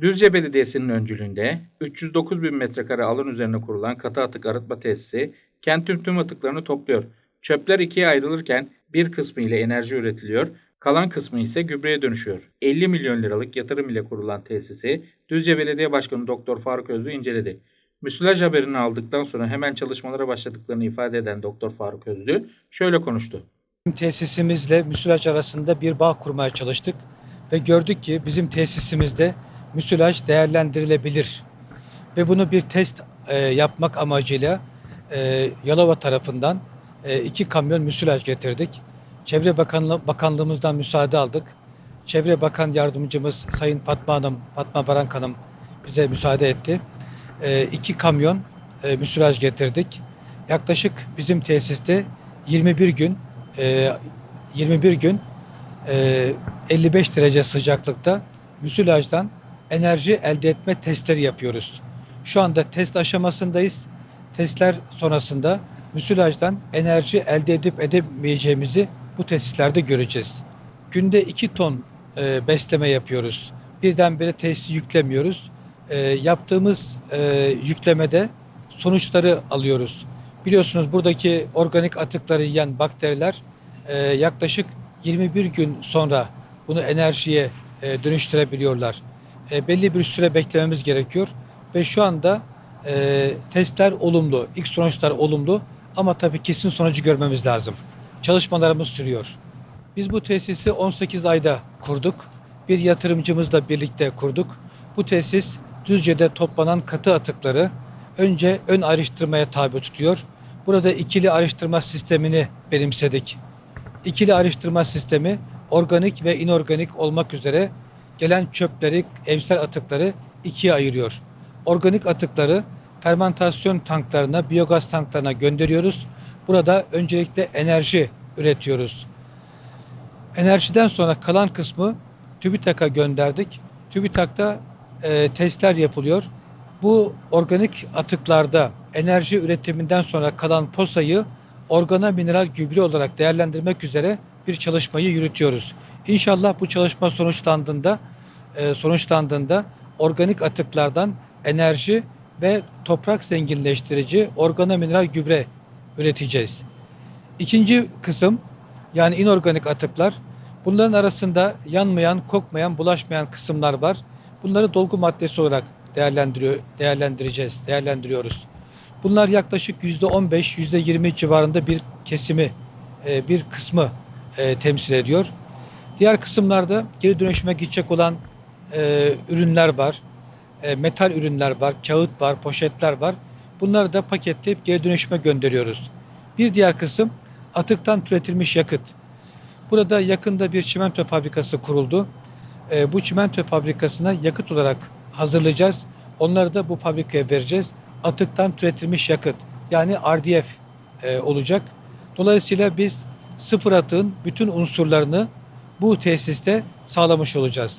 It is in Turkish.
Düzce Belediyesi'nin öncülüğünde 309 bin metrekare alan üzerine kurulan katı atık arıtma tesisi kentin tüm atıklarını topluyor. Çöpler ikiye ayrılırken bir kısmı ile enerji üretiliyor, kalan kısmı ise gübreye dönüşüyor. 50 milyon liralık yatırım ile kurulan tesisi Düzce Belediye Başkanı Doktor Faruk Özlü inceledi. Müsilaj haberini aldıktan sonra hemen çalışmalara başladıklarını ifade eden Doktor Faruk Özlü şöyle konuştu. Tesisimizle müsilaj arasında bir bağ kurmaya çalıştık ve gördük ki bizim tesisimizde müsilaj değerlendirilebilir. Ve bunu bir test e, yapmak amacıyla e, Yalova tarafından e, iki kamyon müsilaj getirdik. Çevre Bakanlığı, Bakanlığımızdan müsaade aldık. Çevre Bakan Yardımcımız Sayın Fatma Hanım, Fatma Barank Hanım bize müsaade etti. E, iki kamyon e, müsilaj getirdik. Yaklaşık bizim tesiste 21 gün e, 21 gün e, 55 derece sıcaklıkta müsilajdan enerji elde etme testleri yapıyoruz. Şu anda test aşamasındayız. Testler sonrasında müsilajdan enerji elde edip edemeyeceğimizi bu tesislerde göreceğiz. Günde 2 ton e, besleme yapıyoruz. Birdenbire tesisi yüklemiyoruz. E, yaptığımız e, yüklemede sonuçları alıyoruz. Biliyorsunuz buradaki organik atıkları yiyen bakteriler e, yaklaşık 21 gün sonra bunu enerjiye e, dönüştürebiliyorlar. E, belli bir süre beklememiz gerekiyor ve şu anda e, testler olumlu, ilk sonuçlar olumlu ama tabii kesin sonucu görmemiz lazım. Çalışmalarımız sürüyor. Biz bu tesisi 18 ayda kurduk. Bir yatırımcımızla birlikte kurduk. Bu tesis Düzce'de toplanan katı atıkları önce ön ayrıştırmaya tabi tutuyor. Burada ikili ayrıştırma sistemini benimsedik. İkili ayrıştırma sistemi organik ve inorganik olmak üzere gelen çöpleri, evsel atıkları ikiye ayırıyor. Organik atıkları fermentasyon tanklarına, biyogaz tanklarına gönderiyoruz. Burada öncelikle enerji üretiyoruz. Enerjiden sonra kalan kısmı TÜBİTAK'a gönderdik. TÜBİTAK'ta e, testler yapılıyor. Bu organik atıklarda enerji üretiminden sonra kalan posayı organa mineral gübre olarak değerlendirmek üzere bir çalışmayı yürütüyoruz. İnşallah bu çalışma sonuçlandığında e, sonuçlandığında organik atıklardan enerji ve toprak zenginleştirici organa mineral gübre üreteceğiz. İkinci kısım yani inorganik atıklar. Bunların arasında yanmayan, kokmayan, bulaşmayan kısımlar var. Bunları dolgu maddesi olarak değerlendiriyor, değerlendireceğiz, değerlendiriyoruz. Bunlar yaklaşık yüzde 15, yüzde 20 civarında bir kesimi, e, bir kısmı e, temsil ediyor. Diğer kısımlarda geri dönüşüme gidecek olan e, ürünler var, e, metal ürünler var, kağıt var, poşetler var. Bunları da paketleyip geri dönüşüme gönderiyoruz. Bir diğer kısım atıktan türetilmiş yakıt. Burada yakında bir çimento fabrikası kuruldu. E, bu çimento fabrikasına yakıt olarak hazırlayacağız. Onları da bu fabrikaya vereceğiz. Atıktan türetilmiş yakıt yani RDF e, olacak. Dolayısıyla biz sıfır atığın bütün unsurlarını bu tesiste sağlamış olacağız.